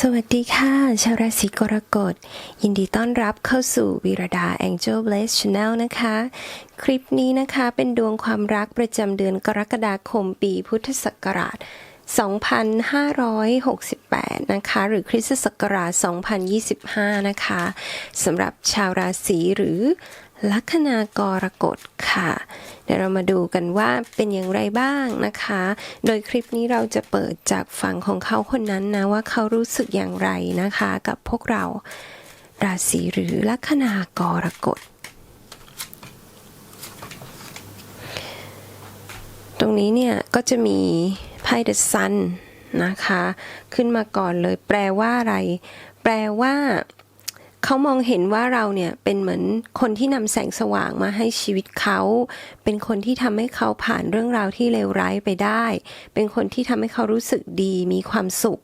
สวัสดีค่ะ ชาวราศีกรกฎ ยินดีต้อนรับเข้าสู่วีรดา Angel Blaze Channel นะคะ คลิปนี้นะคะเป็นดวงความรักประจำเดือนกรกฎาคมปีพุทธศักราช 2568 นะคะ หรือคริสตศักราช 2025 นะคะสำหรับชาวราศีหรือ ลัคนากรกฎค่ะ เดี๋ยวเรามาดูกันว่าเป็นอย่างไรบ้างนะคะ โดยคลิปนี้เราจะเปิดจากฝั่งของเขาคนนั้นนะว่าเขารู้สึกอย่างไรนะคะ กับพวกเราราศีหรือลัคนากรกฎตรงนี้เนี่ยก็จะมีไพ่ The Sun นะคะ ขึ้นมาก่อนเลย แปลว่าอะไร แปลว่า เขามองเห็นว่าเราเนี่ยเป็นเหมือนคนที่นำแสงสว่างมาให้ชีวิตเขา เป็นคนที่ทำให้เขาผ่านเรื่องราวที่เลวร้ายไปได้ เป็นคนที่ทำให้เขารู้สึกดีมีความสุข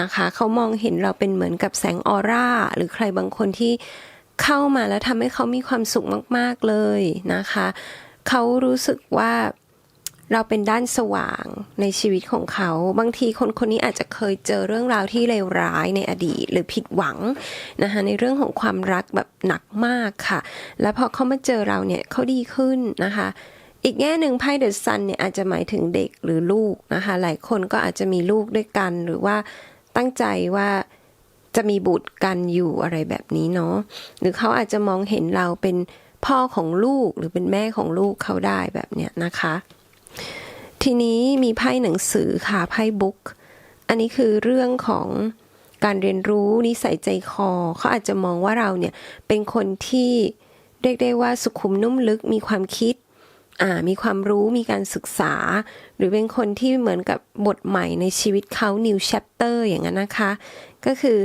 นะคะเขามองเห็นเราเป็นเหมือนกับแสงออร่า หรือใครบางคนที่เข้ามาแล้วทำให้เขามีความสุขมาก ๆ เลยนะคะ เขารู้สึกว่า เราเป็นด้านสว่างในชีวิตของเขา บางทีคนคนนี้อาจจะเคยเจอเรื่องราวที่เลวร้ายในอดีต หรือผิดหวังนะคะในเรื่องของความรักแบบหนักมากค่ะ แล้วพอเขามาเจอเราเนี่ยเขาดีขึ้นนะคะอีกแง่หนึ่งไพ่เดอะซันเนี่ยอาจจะหมายถึงเด็กหรือลูกนะคะหลายคนก็อาจจะมีลูกด้วยกันหรือว่าตั้งใจว่าจะมีบุตรกันอยู่อะไรแบบนี้เนาะหรือเขาอาจจะมองเห็นเราเป็นพ่อของลูกหรือเป็นแม่ของลูกเขาได้แบบเนี้ยนะคะ ทีนี้มีไพ่หนังสือค่ะไพ่บุ๊ก อันนี้คือเรื่องของการเรียนรู้นิสัยใจคอเขาอาจจะมองว่าเราเนี่ยเป็นคนที่เรียกได้ว่าสุขุมนุ่มลึกมีความคิดอ่ามีความรู้มีการศึกษา หรือเป็นคนที่เหมือนกับบทใหม่ในชีวิตเขา new chapter อย่างนั้นนะคะ ก็คือ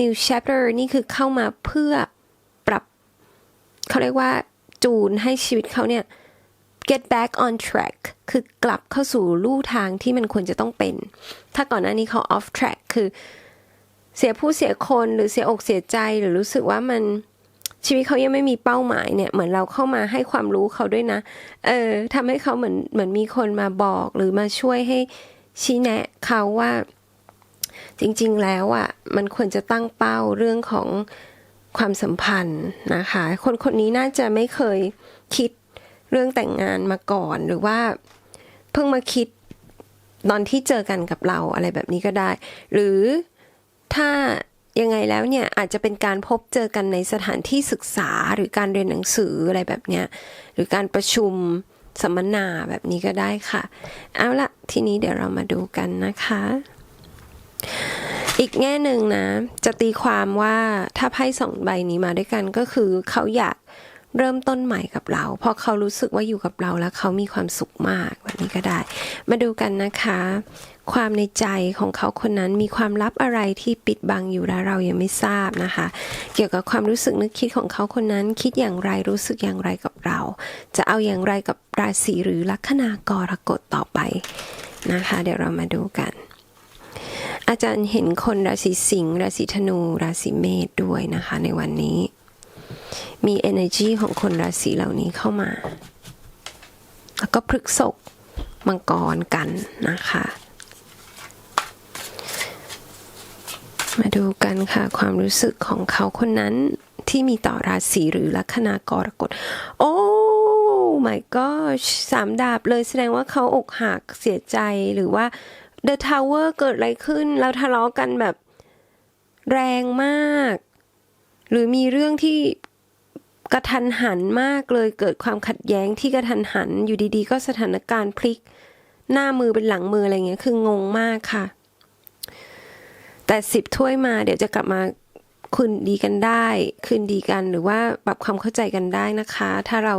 new chapter นี่คือเข้ามาเพื่อปรับ เขาเรียกว่าจูนให้ชีวิตเขาเนี่ย get back on track คือกลับเข้าสู่ลู่ทางที่มันควรจะต้องเป็น ถ้าก่อนหน้านี้เขา off track คือเสียผู้เสียคนหรือเสียอกเสียใจหรือรู้สึกว่ามันชีวิตเขายังไม่มีเป้าหมายเนี่ยเหมือนเราเข้ามาให้ความรู้เขาด้วยนะ เออทำให้เขาเหมือนเหมือนมีคนมาบอกหรือมาช่วยให้ชี้แนะเขาว่า จริง ๆ แล้วอะมันควรจะตั้งเป้าเรื่องของความสัมพันธ์นะคะ คนคนนี้น่าจะไม่เคยคิดเรื่องแต่งงานมาก่อนหรือว่า เพิ่งมาคิดตอนที่เจอกันกับเราอะไรแบบนี้ก็ได้ หรือถ้ายังไงแล้วเนี่ยอาจจะเป็นการพบเจอกันในสถานที่ศึกษาหรือการเรียนหนังสืออะไรแบบเนี้ยหรือการประชุมสัมมนาแบบนี้ก็ได้ค่ะ เอาละทีนี้เดี๋ยวเรามาดูกันนะคะ อีกแง่หนึ่งนะ จะตีความว่าถ้าไพ่สองใบนี้มาด้วยกันก็คือเขาอยาก เริ่มต้นใหม่กับเรา เพราะเขารู้สึกว่าอยู่กับเราแล้วเขามีความสุขมากแบบนี้ก็ได้ มาดูกันนะคะ ความในใจของเขาคนนั้นมีความลับอะไรที่ปิดบังอยู่แล้วเรายังไม่ทราบนะคะ เกี่ยวกับความรู้สึกนึกคิดของเขาคนนั้น คิดอย่างไรรู้สึกอย่างไรกับเรา จะเอาอย่างไรกับราศีหรือลัคนากรกฎต่อไปนะคะ เดี๋ยวเรามาดูกันอาจารย์เห็นคนราศีสิงห์ราศีธนู ราศีเมษด้วยนะคะในวันนี้ มี energy ของคนราศีเหล่านี้เข้ามา แล้วก็พฤกษกมังกรกันนะคะ มาดูกันค่ะความรู้สึกของเขาคนนั้นที่มีต่อราศีหรือลัคนากรกฎ โอ้ my gosh สามดาบเลยแสดงว่าเขาอกหักเสียใจหรือว่า The Tower เกิดอะไรขึ้นเราทะเลาะกันแบบแรงมาก หรือมีเรื่องที่ กระทันหันมากเลยเกิดความขัดแย้งที่กระทันหันอยู่ดีๆ ก็สถานการณ์พลิก หน้ามือเป็นหลังมืออะไรเงี้ยคืองงมากค่ะ แต่สิบถ้วยมาเดี๋ยวจะกลับมาคืนดีกันได้ คืนดีกันหรือว่าปรับความเข้าใจกันได้นะคะ ถ้าเรา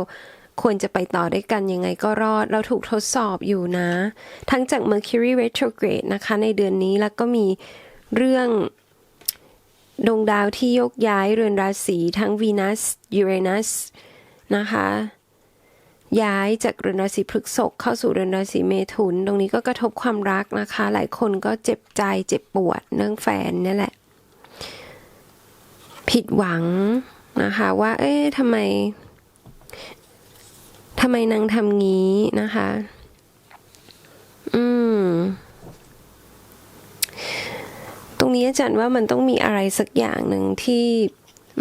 ควรจะไปต่อได้กันยังไงก็รอด เราถูกทดสอบอยู่นะ ทั้งจาก Mercury retrograde นะคะ ในเดือนนี้แล้วก็มีเรื่อง ดวงดาวที่ยกย้ายเรือนราศีทั้งวีนัสยูเรนัสนะคะย้ายจากเรือนราศีพฤษภเข้าสู่เรือนราศีเมถุน ตรงนี้ก็กระทบความรักนะคะ หลายคนก็เจ็บใจเจ็บปวดเรื่องแฟนนี่แหละ ผิดหวังนะคะว่า เอ๊ะทำไมทำไมนางทำงี้นะคะ อืม รรงนี้อาจารย์ว่ามันต้องมีอะไรสักอย่างหนึ่งที่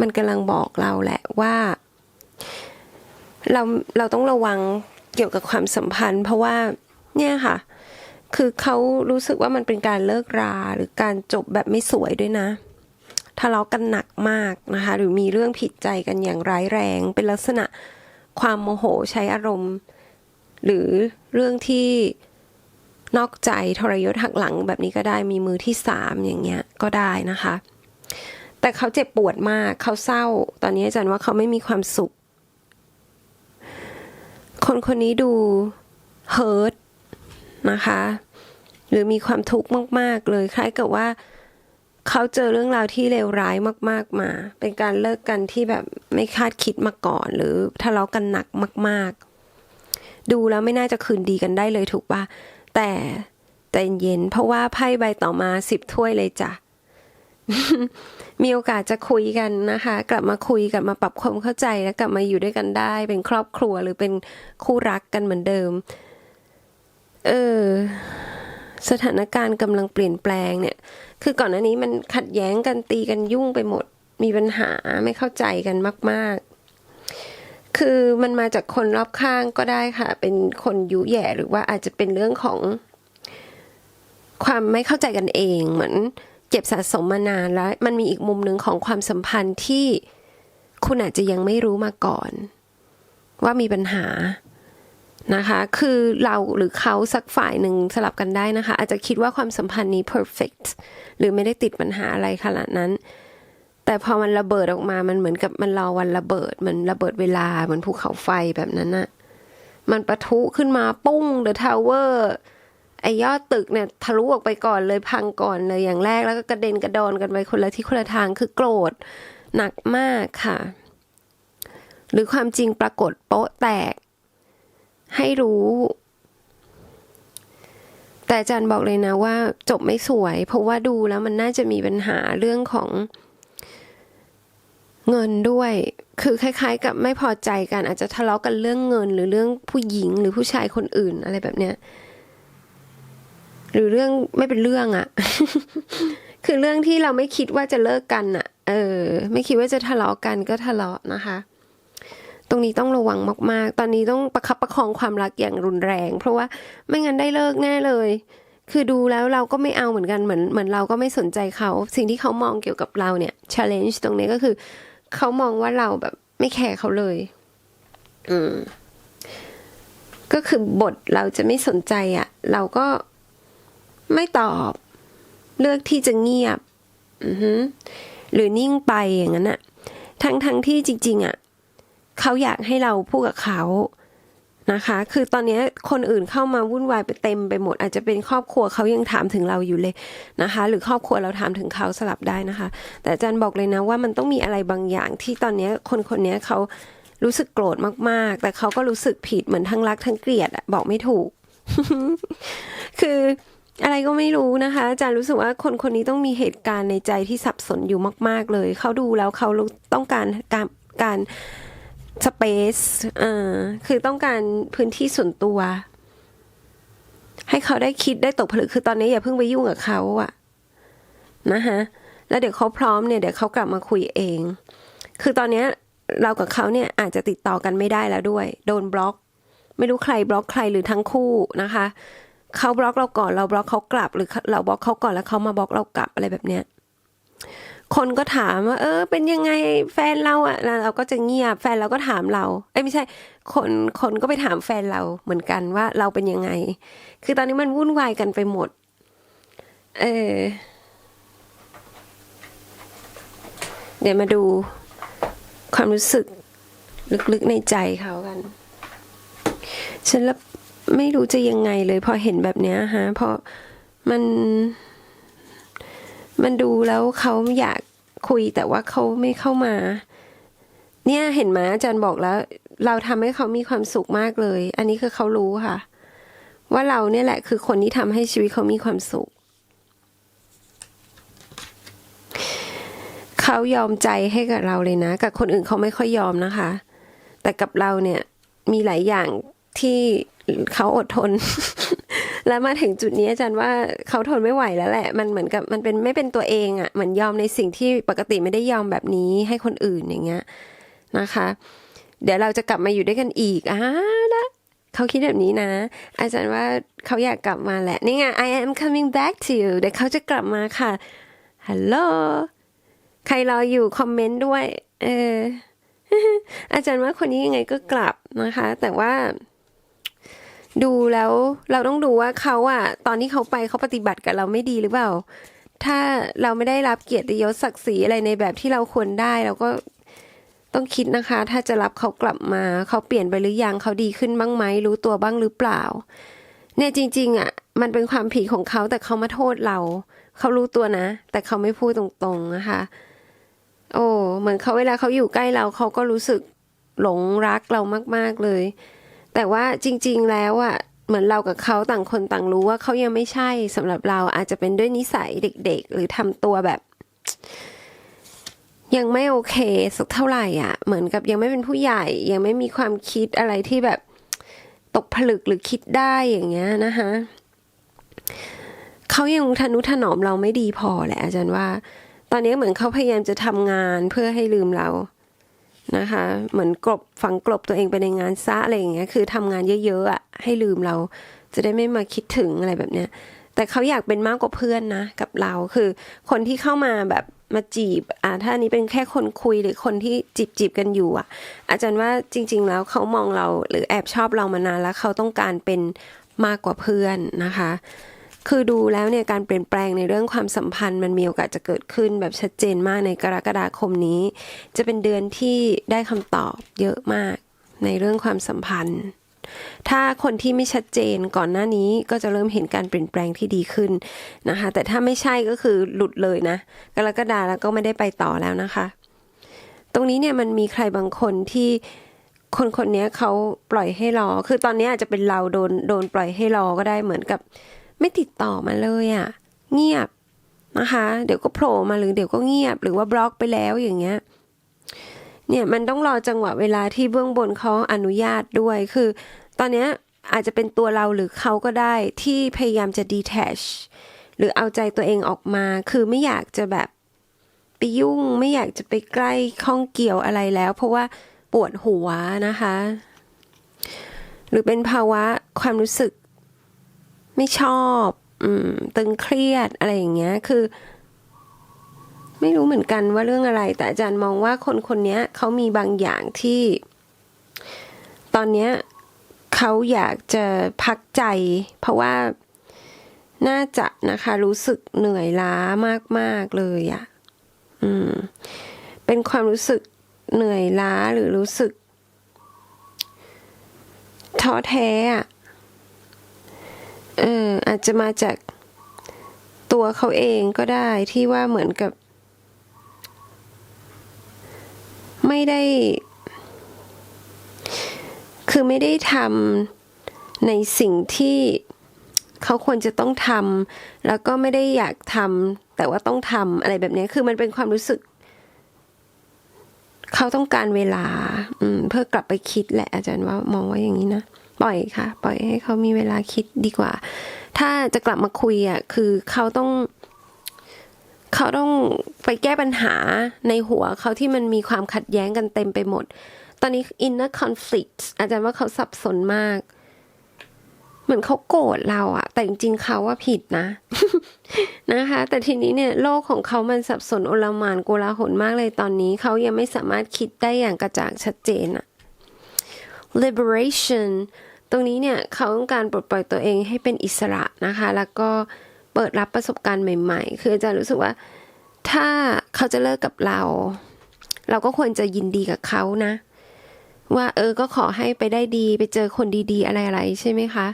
มันกำลังบอกเราแหละว่า เราเราต้องระวังเกี่ยวกับความสัมพันธ์ เพราะว่าเนี่ยค่ะ คือเขารู้สึกว่ามันเป็นการเลิกราหรือการจบแบบไม่สวยด้วยนะทะเลาะกันหนักมากนะคะ หรือมีเรื่องผิดใจกันอย่างร้ายแรง เป็นลักษณะความโมโหใช้อารมณ์ หรือเรื่องที่ นอกใจทรยศหักหลังแบบนี้ก็ได้มีมือที่สามอย่างเงี้ยก็ได้นะคะ แต่เขาเจ็บปวดมากเขาเศร้า ตอนนี้อาจารย์ว่าเขาไม่มีความสุข คนคนนี้ดูเฮิร์ตนะคะ หรือมีความทุกข์มาก ๆ เลยคล้ายกับว่าเขาเจอเรื่องราวที่เลวร้ายมาก ๆ มา เป็นการเลิกกันที่แบบไม่คาดคิดมาก่อน หรือทะเลาะกันหนักมาก ๆ ดูแล้วไม่น่าจะคืนดีกันได้เลยถูกปะ แต่ใจเย็นเพราะว่าไพ่ใบต่อมาสิบถ้วยเลยจ้ะ มีโอกาสจะคุยกันนะคะ กลับมาคุยกลับมาปรับความเข้าใจแล้วกลับมาอยู่ด้วยกันได้ เป็นครอบครัวหรือเป็นคู่รักกันเหมือนเดิม เออสถานการณ์กำลังเปลี่ยนแปลงเนี่ย คือก่อนหน้านี้มันขัดแย้งกันตีกันยุ่งไปหมด มีปัญหาไม่เข้าใจกันมาก ๆ คือมันมาจากคนรอบข้างก็ได้ค่ะ เป็นคนยุแย่หรือว่าอาจจะเป็นเรื่องของ ความไม่เข้าใจกันเองเหมือนเจ็บสะสมมานานแล้ว มันมีอีกมุมหนึ่งของความสัมพันธ์ที่คุณอาจจะยังไม่รู้มาก่อน ว่ามีปัญหานะคะ คือเราหรือเขาสักฝ่ายหนึ่งสลับกันได้นะคะ อาจจะคิดว่าความสัมพันธ์นี้ perfect หรือไม่ได้ติดปัญหาอะไรขนาดนั้น แต่พอมันระเบิดออกมา มันเหมือนกับมันรอวันระเบิด มันระเบิดเวลา เหมือนภูเขาไฟแบบนั้นน่ะมันปะทุขึ้นมาปุ้ง The Tower ไอ้ยอดตึกเนี่ยทะลุออกไปก่อนเลยพังก่อนเลยอย่างแรกแล้วก็กระเด็นกระดอนกันไปคนละที่คนละทางคือโกรธหนักมากค่ะ หรือความจริงปรากฏโป๊ะแตก ให้รู้ แต่อาจารย์บอกเลยนะว่าจบไม่สวย เพราะว่าดูแล้วมันน่าจะมีปัญหาเรื่องของ เงินด้วย คือคล้าย ๆ กับไม่พอใจกันอาจจะทะเลาะกันเรื่องเงิน หรือเรื่องผู้หญิงหรือผู้ชายคนอื่นอะไรแบบเนี้ย หรือเรื่องไม่เป็นเรื่องอะคือเรื่องที่เราไม่คิดว่าจะเลิกกันอะเออ ไม่คิดว่าจะทะเลาะกันก็ทะเลาะนะคะ ตรงนี้ต้องระวังมาก ๆ ตอนนี้ต้องประคับประคองความรักอย่างรุนแรง เพราะว่าไม่งั้นได้เลิกแน่เลยคือดูแล้วเราก็ไม่เอาเหมือนกันเหมือนเหมือนเราก็ไม่สนใจเขา สิ่งที่เขามองเกี่ยวกับเราเนี่ย challenge ตรงนี้ก็คือ เขามองว่าเราแบบ ไม่แคร์เขาเลย อืม ก็คือบทเราจะไม่สนใจอะ่ะ เราก็ไม่ตอบ เลือกที่จะเงียบ อือฮึหรือนิ่งไปอย่างนั้นอะทั้งทั้งที่จริง ๆอะ่ะเขาอยากให้เราพูดกับเขา นะคะ คือตอนนี้คนอื่นเข้ามาวุ่นวายไปเต็มไปหมด อาจจะเป็นครอบครัวเขายังถามถึงเราอยู่เลยนะคะ หรือครอบครัวเราถามถึงเขาสลับได้นะคะ แต่อาจารย์บอกเลยนะว่ามันต้องมีอะไรบางอย่างที่ตอนนี้คนคนนี้เขารู้สึกโกรธมากๆ แต่เขาก็รู้สึกผิดเหมือนทั้งรักทั้งเกลียดอะบอกไม่ถูก คืออะไรก็ไม่รู้นะคะ อาจารย์รู้สึกว่าคนคนนี้ต้องมีเหตุการณ์ในใจที่สับสนอยู่มาก ๆ เลย เขาดูแล้วเขาต้องการการการ สเปซเอ่อคือต้องการพื้นที่ส่วนตัว ให้เขาได้คิดได้ตกผลึกคือตอนนี้อย่าเพิ่งไปยุ่งกับเขาอะนะคะแล้วเดี๋ยวเขาพร้อมเนี่ยเดี๋ยวเขากลับมาคุยเอง คือตอนนี้เรากับเขาเนี่ยอาจจะติดต่อกันไม่ได้แล้วด้วย โดนบล็อก ไม่รู้ใครบล็อกใครหรือทั้งคู่นะคะเขาบล็อกเราก่อนเราบล็อกเขากลับ หรือเราบล็อกเขาก่อนแล้วเขามาบล็อกเรากลับอะไรแบบเนี้ย คนก็ถามว่า เออ เป็นยังไงแฟนเราอะแล้วเราก็จะเงียบแฟนเราก็ถามเรา เอ้ยไม่ใช่ คนคนก็ไปถามแฟนเราเหมือนกันว่าเราเป็นยังไง คือตอนนี้มันวุ่นวายกันไปหมด เออเดี๋ยวมาดูความรู้สึกลึกๆในใจเขากัน ฉันละไม่รู้จะยังไงเลยพอเห็นแบบเนี้ยฮะเพราะมัน มันดูแล้วเขาอยากคุยแต่ว่าเขาไม่เข้ามา เนี่ยเห็นไหมอาจารย์บอกแล้ว เราทำให้เขามีความสุขมากเลย อันนี้คือเขารู้ค่ะ ว่าเราเนี่ยแหละ คือคนที่ทำให้ชีวิตเขามีความสุข เขายอมใจให้กับเราเลยนะ กับคนอื่นเขาไม่ค่อยยอมนะคะ แต่กับเราเนี่ยมีหลายอย่างที่เขาอดทน แล้วมาถึงจุดนี้อาจารย์ว่าเขาทนไม่ไหวแล้วแหละ มันเหมือนกับมันเป็นไม่เป็นตัวเองอะ่ะเหมือนยอมในสิ่งที่ปกติไม่ได้ยอมแบบนี้ให้คนอื่นอย่างเงี้ยนะคะ เดี๋ยวเราจะกลับมาอยู่ด้วยกันอีกอ่านะเขาคิดแบบนี้นะ อาจารย์ว่าเขาอยากกลับมาแหละ นี่ไง I am coming back to you เดี๋ยวเขาจะกลับมาค่ะ ฮัลโหล ใครรออยู่คอมเมนต์ด้วย เออ อาจารย์ว่าคนนี้ยังไงก็กลับนะคะ แต่ว่า ดูแล้วเราต้องดูว่าเขาอะตอนที่เขาไปเขาปฏิบัติกับเราไม่ดีหรือเปล่า ถ้าเราไม่ได้รับเกียรติยศศักดิ์ศรีอะไรในแบบที่เราควรได้เราก็ต้องคิดนะคะ ถ้าจะรับเขากลับมา เขาเปลี่ยนไปหรือยังเขาดีขึ้นบ้างไหมรู้ตัวบ้างหรือเปล่า เนี่ยจริง ๆอะมันเป็นความผิดของเขาแต่เขามาโทษเรา เขารู้ตัวนะ แต่เขาไม่พูดตรงๆนะคะ โอ้เหมือนเขาเวลาเขาอยู่ใกล้เราเขาก็รู้สึกหลงรักเรามาก ๆเลย แต่ว่าจริง ๆ แล้วอะเหมือนเรากับเขาต่างคนต่างรู้ว่าเขายังไม่ใช่สำหรับเราอาจจะเป็นด้วยนิสัยเด็ก ๆ หรือทำตัวแบบ ยังไม่โอเคสักเท่าไหร่อะ เหมือนกับยังไม่เป็นผู้ใหญ่ ยังไม่มีความคิดอะไรที่แบบตกผลึกหรือคิดได้อย่างเงี้ยนะคะเขายังทนุถนอมเราไม่ดีพอแหละอาจารย์ว่า ตอนนี้เหมือนเขาพยายามจะทำงานเพื่อให้ลืมเรา นะคะ เหมือนกลบฝังกลบตัวเองไปในงานซะอะไรอย่างเงี้ยคือทำงานเยอะๆอะให้ลืมเราจะได้ไม่มาคิดถึงอะไรแบบเนี้ยแต่เขาอยากเป็นมากกว่าเพื่อนนะ กับเราคือคนที่เข้ามาแบบมาจีบอ่าถ้านนี้เป็นแค่คนคุยหรือคนที่จีบจีบกันอยู่อะ อาจารย์ว่าจริง ๆ แล้วเขามองเราหรือแอบชอบเรามานานแล้วเขาต้องการเป็นมากกว่าเพื่อนนะคะ คือดูแล้วเนี่ยการเปลี่ยนแปลงในเรื่องความสัมพันธ์ มันมีโอกาสจะเกิดขึ้นแบบชัดเจนมากในกรกฎาคมนี้ จะเป็นเดือนที่ได้คำตอบเยอะมากในเรื่องความสัมพันธ์ ถ้าคนที่ไม่ชัดเจนก่อนหน้านี้ก็จะเริ่มเห็นการเปลี่ยนแปลงที่ดีขึ้นนะคะ แต่ถ้าไม่ใช่ก็คือหลุดเลยนะกรกฎาแล้วก็ไม่ได้ไปต่อแล้วนะคะ ตรงนี้เนี่ยมันมีใครบางคนที่คนคนนี้เขาปล่อยให้รอ คือตอนนี้อาจจะเป็นเราโดนโดนปล่อยให้รอก็ได้เหมือนกับ ไม่ติดต่อมาเลยอะ่ะ เงียบนะคะ เดี๋ยวก็โผล่มาหรือเดี๋ยวก็เงียบ หรือว่าบล็อกไปแล้วอย่างเงี้ยเนี่ยมันต้องรอจังหวะเวลาที่เบื้องบนเขาอนุญาตด้วยคือ ตอนเนี้ยอาจจะเป็นตัวเราหรือเขาก็ได้ที่พยายามจะ detach หรือเอาใจตัวเองออกมา คือไม่อยากจะแบบไปยุ่ง ไม่อยากจะไปใกล้ข้องเกี่ยวอะไรแล้ว เพราะว่าปวดหัวนะคะ หรือเป็นภาวะความรู้สึก ไม่ชอบ อืม ตึงเครียดอะไรอย่างเงี้ย คือ ไม่รู้เหมือนกันว่าเรื่องอะไร แต่อาจารย์มองว่าคนคนนี้เขามีบางอย่างที่ ตอนเนี้ยเขาอยากจะพักใจ เพราะว่าน่าจะนะคะ รู้สึกเหนื่อยล้ามาก ๆ เลยอะ่ะ อืม เป็นความรู้สึกเหนื่อยล้าหรือรู้สึกท้อแท้อะ เอออาจจะมาจากตัวเขาเองก็ได้ที่ว่าเหมือนกับ ไม่ได้ คือไม่ได้ทำในสิ่งที่เขาควรจะต้องทำแล้วก็ไม่ได้อยากทำแต่ว่าต้องทำอะไรแบบนี้คือมันเป็นความรู้สึก เขาต้องการเวลา อืม เพื่อกลับไปคิดแหละอาจารย์ว่ามองว่าอย่างนี้นะ ปล่อยค่ะ ปล่อยให้เขามีเวลาคิดดีกว่า ถ้าจะกลับมาคุยอะคือเขาต้อง เขาต้องไปแก้ปัญหาในหัวเขาที่มันมีความขัดแย้งกันเต็มไปหมด ตอนนี้ inner conflict อาจารย์ว่าเขาสับสนมาก เหมือนเขาโกรธเราอะแต่จริงๆเขาว่าผิดนะ นะคะ แต่ทีนี้เนี่ยโลกของเขามันสับสนโอลหมานโกลาหลมากเลยตอนนี้ เขายังไม่สามารถคิดได้อย่างกระจ่างชัดเจนอะ liberation ตรงนี้เนี่ยเขาต้องการปลดปล่อยตัวเองให้เป็นอิสระนะคะ แล้วก็เปิดรับประสบการณ์ใหม่ๆ คืออาจารย์รู้สึกว่าถ้าเขาจะเลิกกับเรา เราก็ควรจะยินดีกับเขานะ ว่าเออก็ขอให้ไปได้ดีไปเจอคนดีๆ อะไรๆ ใช่ไหมคะ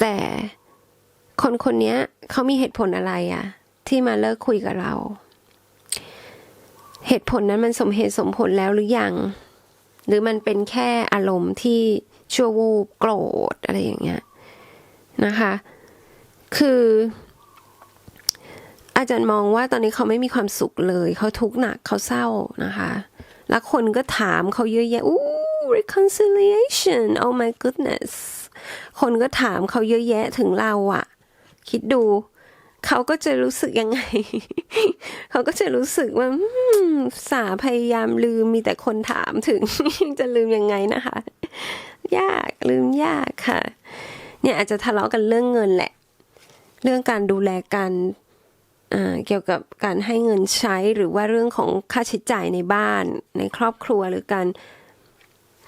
แต่คนคนนี้เขามีเหตุผลอะไรอะที่มาเลิกคุยกับเรา เหตุผลนั้นมันสมเหตุสมผลแล้วหรือยัง หรือมันเป็นแค่อารมณ์ที่ชั่ววูบโกรธอะไรอย่างเงี้ยนะคะ คือ อาจารย์มองว่าตอนนี้เขาไม่มีความสุขเลย เขาทุกข์หนักเขาเศร้านะคะ แล้วคนก็ถามเขาเยอะแยะอู้ reconciliation oh my goodness คนก็ถามเขาเยอะแยะถึงเราอะคิดดู เขาก็จะรู้สึกยังไง เขาก็จะรู้สึกว่าสาพยายามลืมมีแต่คนถามถึงจะลืมยังไงนะคะ ยากลืมยากค่ะ เนี่ยอาจจะทะเลาะกันเรื่องเงินแหละ เรื่องการดูแลกันเกี่ยวกับการให้เงินใช้หรือว่าเรื่องของค่าใช้จ่ายในบ้าน ในครอบครัวหรือการ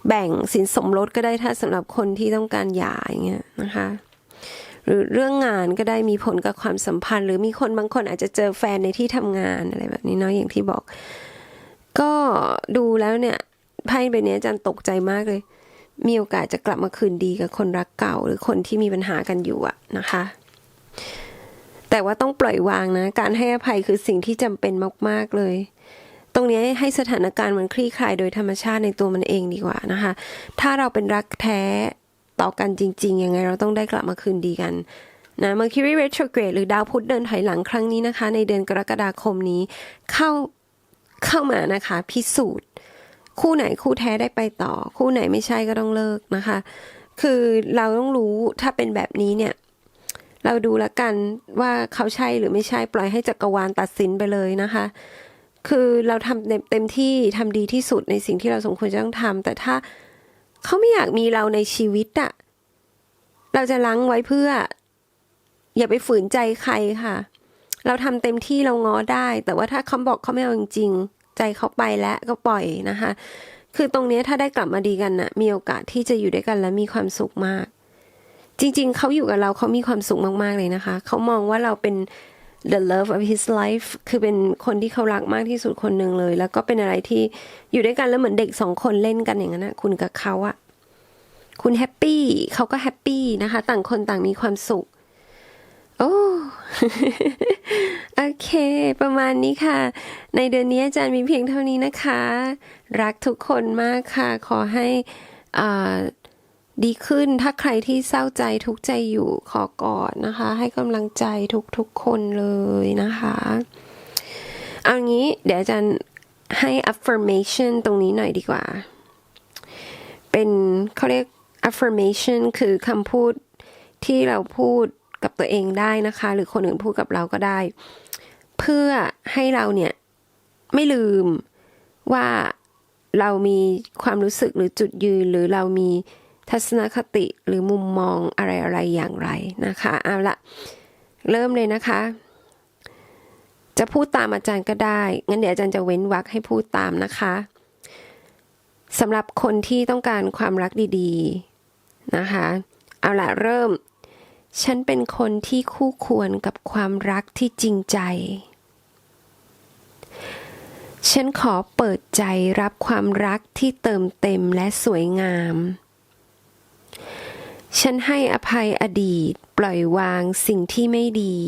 แบ่งสินสมรสก็ได้ถ้าสำหรับคนที่ต้องการหย่าอย่างเงี้ยนะคะ หรือเรื่องงานก็ได้มีผลกับความสัมพันธ์ หรือมีคนบางคนอาจจะเจอแฟนในที่ทำงานอะไรแบบนี้เนาะอย่างที่บอก ก็ดูแล้วเนี่ยไพ่ใบนี้อาจารย์ตกใจมากเลย มีโอกาสจะกลับมาคืนดีกับคนรักเก่า หรือคนที่มีปัญหากันอยู่อะนะคะ แต่ว่าต้องปล่อยวางนะ การให้อภัยคือสิ่งที่จำเป็นมาก ๆ เลยตรงนี้ให้สถานการณ์มันคลี่คลายโดยธรรมชาติในตัวมันเองดีกว่านะคะ ถ้าเราเป็นรักแท้ ต่อกันจริง ๆ ยังไงเราต้องได้กลับมาคืนดีกันนะ Mercury retrograde หรือดาวพุธเดินถอยหลังครั้งนี้นะคะ ในเดือนกรกฎาคมนี้เข้าเข้ามานะคะ พิสูจน์ คู่ไหนคู่แท้ได้ไปต่อ คู่ไหนไม่ใช่ก็ต้องเลิกนะคะ คือเราต้องรู้ถ้าเป็นแบบนี้เนี่ย เราดูแล้วกันว่าเขาใช่หรือไม่ใช่ปล่อยให้จักรวาลตัดสินไปเลยนะคะคือเราทำเต็มที่ทำดีที่สุดในสิ่งที่เราสมควรจะต้องทำแต่ถ้า เขาไม่อยากมีเราในชีวิตอะเราจะล้างไว้เพื่อ อย่าไปฝืนใจใครค่ะ เราทำเต็มที่เราง้อได้ แต่ว่าถ้าเขาบอกเขาไม่เอาจริงๆใจเขาไปแล้วก็ปล่อยนะคะ คือตรงนี้ถ้าได้กลับมาดีกันน่ะ มีโอกาสที่จะอยู่ด้วยกันและมีความสุขมาก จริง ๆเขาอยู่กับเราเขามีความสุขมากๆเลยนะคะ เขามองว่าเราเป็น the love of his life คือเป็นคนที่เขารักมากที่สุดคนหนึ่งเลย แล้วก็เป็นอะไรที่อยู่ด้วยกันแล้วเหมือนเด็กสองคนเล่นกันอย่างนั้นนะคุณกับเขาอะคุณแฮปปี้เขาก็แฮปปี้นะคะ ต่างคนต่างมีความสุข โอ้โอเค ประมาณนี้ค่ะ ในเดือนนี้อาจารย์มีเพียงเท่านี้นะคะ รักทุกคนมากค่ะ ขอให้อ่า ดีขึ้น ถ้าใครที่เศร้าใจทุกใจอยู่ขอกอดนะคะ ให้กำลังใจทุกๆคนเลยนะคะ เอางี้เดี๋ยวอาจารย์ให้ affirmation ตรงนี้หน่อยดีกว่า เป็นเขาเรียก affirmation คือคำพูดที่เราพูดกับตัวเองได้นะคะ หรือคนอื่นพูดกับเราก็ได้ เพื่อให้เราเนี่ยไม่ลืมว่าเรามีความรู้สึกหรือจุดยืนหรือเรามี ทัศนคติหรือมุมมองอะไรอะไรอย่างไรนะคะเอาละเริ่มเลยนะคะ จะพูดตามอาจารย์ก็ได้ งั้นเดี๋ยวอาจารย์จะเว้นวรรคให้พูดตามนะคะสำหรับคนที่ต้องการความรักดีๆนะคะ เอาละเริ่ม ฉันเป็นคนที่คู่ควรกับความรักที่จริงใจ ฉันขอเปิดใจรับความรักที่เติมเต็มและสวยงาม ฉันให้อภัยอดีตปล่อยวางสิ่งที่ไม่ดี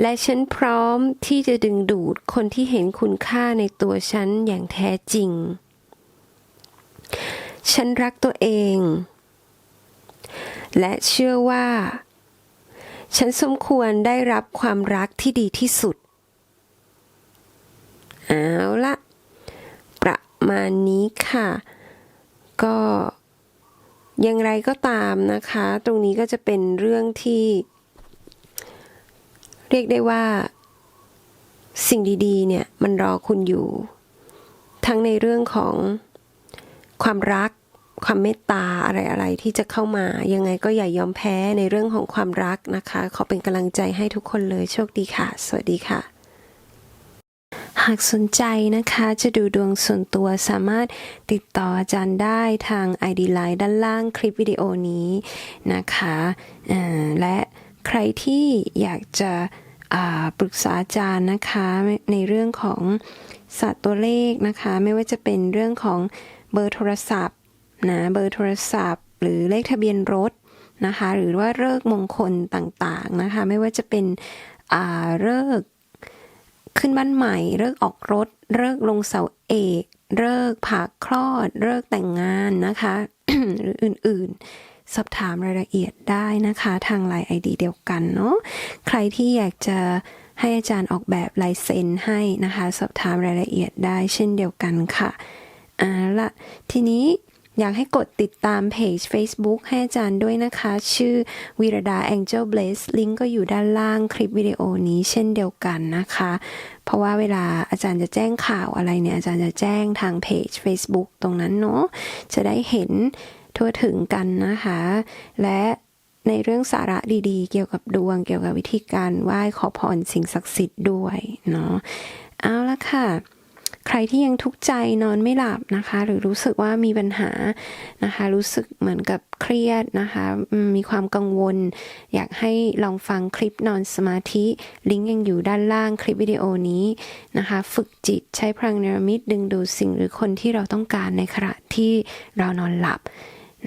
และฉันพร้อมที่จะดึงดูดคนที่เห็นคุณค่าในตัวฉันอย่างแท้จริง ฉันรักตัวเอง และเชื่อว่า ฉันสมควรได้รับความรักที่ดีที่สุด เอาละประมาณนี้ค่ะ ก็ อย่างไรก็ตามนะคะ ตรงนี้ก็จะเป็นเรื่องที่ เรียกได้ว่า สิ่งดีๆ เนี่ยมันรอคุณอยู่ ทั้งในเรื่องของความรัก ความเมตตาอะไรๆที่จะเข้ามา ยังไงก็อย่ายอมแพ้ในเรื่องของความรักนะคะ ขอเป็นกำลังใจให้ทุกคนเลยโชคดีค่ะ สวัสดีค่ะ หากสนใจนะคะจะดูดวงส่วนตัวสามารถติดต่ออาจารย์ได้ทาง ID Line ด้านล่างคลิปวิดีโอนี้นะคะและใครที่อยากจะปรึกษาอาจารย์นะคะในเรื่องของศาสตร์ตัวเลขนะคะ ไม่ว่าจะเป็นเรื่องของเบอร์โทรศัพท์นะเบอร์โทรศัพท์ หรือเลขทะเบียนรถนะคะ หรือว่าเลิกมงคลต่างๆนะคะ ไม่ว่าจะเป็นเลิก ขึ้นบ้านใหม่ เลิกออกรถ เลิกลงเสาเอกเลิกผ่าคลอด เลิกแต่งงานนะคะ หรืออื่นๆ สอบถามรายละเอียดได้นะคะ ทางไลน์ไอดีเดียวกันเนาะใครที่อยากจะให้อาจารย์ออกแบบลายเซ็นให้นะคะ สอบถามรายละเอียดได้เช่นเดียวกันค่ะอ่าละทีนี้ อยากให้กดติดตามเพจ Facebook ให้อาจารย์ด้วยนะคะ ชื่อวีรดา Angel Bliss ลิงก์ก็อยู่ด้านล่างคลิปวิดีโอนี้เช่นเดียวกันนะคะ เพราะว่าเวลาอาจารย์จะแจ้งข่าวอะไรเนี่ย อาจารย์จะแจ้งทางเพจ Facebook ตรงนั้นเนาะจะได้เห็นทั่วถึงกันนะคะ และในเรื่องสาระดีๆ เกี่ยวกับดวง เกี่ยวกับวิธีการไหว้ขอพรสิ่งศักดิ์สิทธิ์ด้วยเนาะเอาละค่ะ ใครที่ยังทุกข์ใจนอนไม่หลับนะคะ หรือรู้สึกว่ามีปัญหานะคะ รู้สึกเหมือนกับเครียดนะคะมมีความกังวล อยากให้ลองฟังคลิปนอนสมาธิ ลิงก์ยังอยู่ด้านล่างคลิปวิดีโอนี้นะคะ ฝึกจิตใช้พลังเนรมิตดึงดูดสิ่งหรือคนที่เราต้องการในขณะที่เรานอนหลับ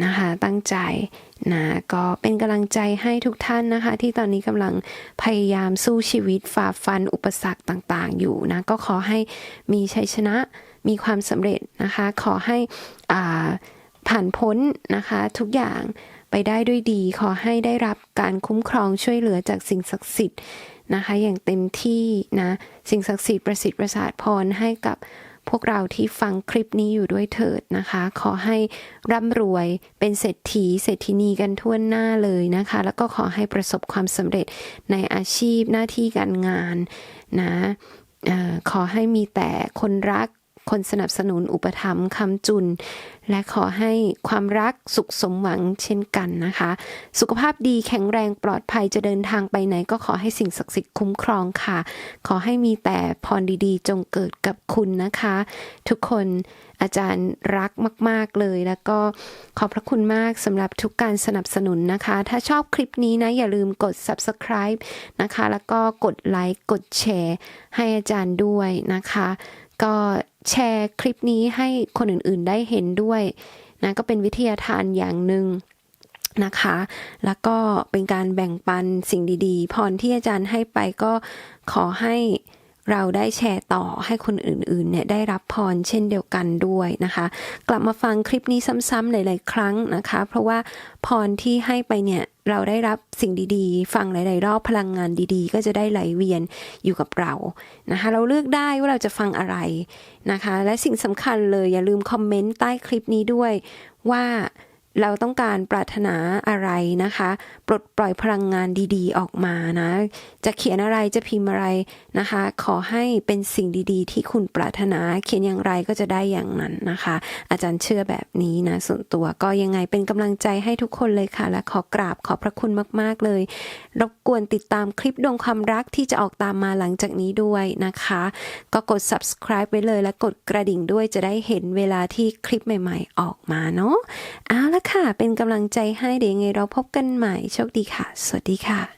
นะคะ ตั้งใจนะก็เป็นกำลังใจให้ทุกท่านนะคะ ที่ตอนนี้กำลังพยายามสู้ชีวิตฝ่าฟันอุปสรรคต่างๆ อยู่นะ ก็ขอให้มีชัยชนะมีความสำเร็จนะคะ ขอให้อ่าผ่านพ้นนะคะทุกอย่างไปได้ด้วยดี ขอให้ได้รับการคุ้มครองช่วยเหลือจากสิ่งศักดิ์สิทธิ์นะคะ อย่างเต็มที่นะ สิ่งศักดิ์สิทธิ์ประสิทธิ์ประสาทพรให้กับ พวกเราที่ฟังคลิปนี้อยู่ด้วยเถิดนะคะ ขอให้ร่ำรวยเป็นเศรษฐีเศรษฐินีกันทั่วหน้าเลยนะคะ แล้วก็ขอให้ประสบความสำเร็จในอาชีพหน้าที่การงานนะอขอให้มีแต่คนรัก คนสนับสนุนอุปถัมภ์คำจุน และขอให้ความรักสุขสมหวังเช่นกันนะคะ สุขภาพดีแข็งแรงปลอดภัยจะเดินทางไปไหน ก็ขอให้สิ่งศักดิ์สิทธิ์คุ้มครองค่ะ ขอให้มีแต่พรดีๆ จงเกิดกับคุณนะคะ ทุกคนอาจารย์รักมาก ๆ เลย แล้วก็ขอบพระคุณมากสำหรับทุกการสนับสนุนนะคะ ถ้าชอบคลิปนี้นะ อย่าลืมกด subscribe นะคะ แล้วก็กดไลค์กดแชร์ให้อาจารย์ด้วยนะคะ ก็ แชร์คลิปนี้ให้คนอื่นๆได้เห็นด้วยนะก็เป็นวิทยาทานอย่างหนึ่งนะคะ แล้วก็เป็นการแบ่งปันสิ่งดีๆ พรที่อาจารย์ให้ไปก็ขอให้เราได้แชร์ต่อให้คนอื่นๆเนี่ยได้รับพรเช่นเดียวกันด้วยนะคะ กลับมาฟังคลิปนี้ซ้ำๆหลายๆครั้งนะคะ เพราะว่าพรที่ให้ไปเนี่ย เราได้รับสิ่งดีๆ ฟังหลาย ๆ รอบพลังงานดีๆ ก็จะได้ไหลเวียนอยู่กับเรานะคะ เราเลือกได้ว่าเราจะฟังอะไรนะคะ และสิ่งสำคัญเลยอย่าลืมคอมเมนต์ใต้คลิปนี้ด้วยว่า เราต้องการปรารถนาอะไรนะคะ ปลดปล่อยพลังงานดีๆ ออกมานะ จะเขียนอะไรจะพิมพ์อะไรนะคะ ขอให้เป็นสิ่งดีๆ ที่คุณปรารถนาเขียนอย่างไรก็จะได้อย่างนั้นนะคะ อาจารย์เชื่อแบบนี้นะส่วนตัวก็ยังไงเป็นกำลังใจให้ทุกคนเลยค่ะ และขอกราบขอบพระคุณมาก ๆ เลย รบกวนติดตามคลิปดวงความรักที่จะออกตามมาหลังจากนี้ด้วยนะคะ ก็กด subscribe ไว้เลยและกดกระดิ่งด้วยจะได้เห็นเวลาที่คลิปใหม่ ๆ ออกมาเนาะเอาละค่ะ เป็นกำลังใจให้เดี๋ยวยังไงเราพบกันใหม่โชคดีค่ะ สวัสดีค่ะ